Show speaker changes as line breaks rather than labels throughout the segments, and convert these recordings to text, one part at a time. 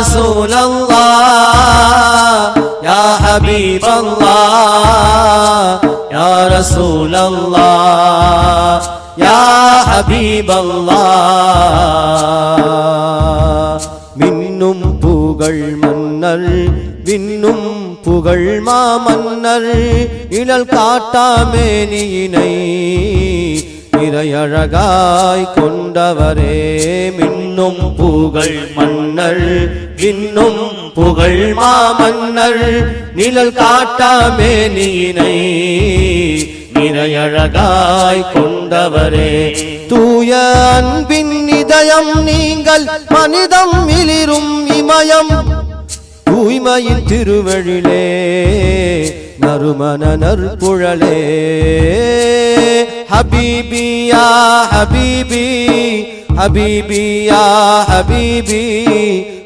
رسول الله يا حبيب الله يا رسول الله يا حبيب الله மின்னும் புகழ் மன்னர் விண்ணும் புகழ் மாமன்னர் இழல் காட்டாமேனியினை இறையழகாய் கொண்டவரே இன்னும் புகழ் மன்னர் இன்னும் புகழ் மாமன்னர் நிழல் காட்டாமே நீனை நிறையழகாய் கொண்டவரே. தூய அன்பின் இதயம் நீங்கள் மனிதம் மிளிரும் இமயம். தூய்மையின் திருவழிலே நறுமண நற்புழலே ஹபீபியா ஹபீபி ஹபீபி யா ஹபீபி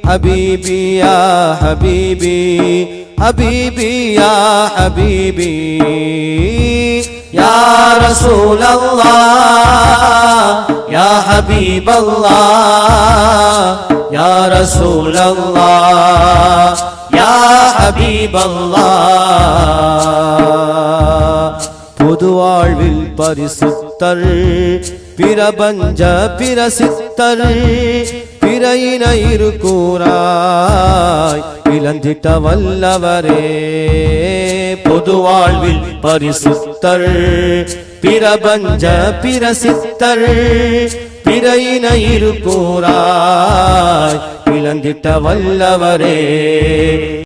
ஹபீபி யா ஹபீபி ஹபீபி யா ஹபீபி யா ரசூல் அல்லாஹ் யா ஹபீப் அல்லாஹ் யா ரசூல் அல்லாஹ் யா ஹபீப் அல்லாஹ் பொது வாழ்வில் பரிசுத்தர் பிரபஞ்ச பிரசித்தர் பிறையினயிரு கூறாய் இழந்திட்ட வல்லவரே பொதுவாழ்வில் பரிசுத்தர் பிரபஞ்ச பிரசித்தர் பிறையினயிரு கூறாய் இழந்திட்ட வல்லவரே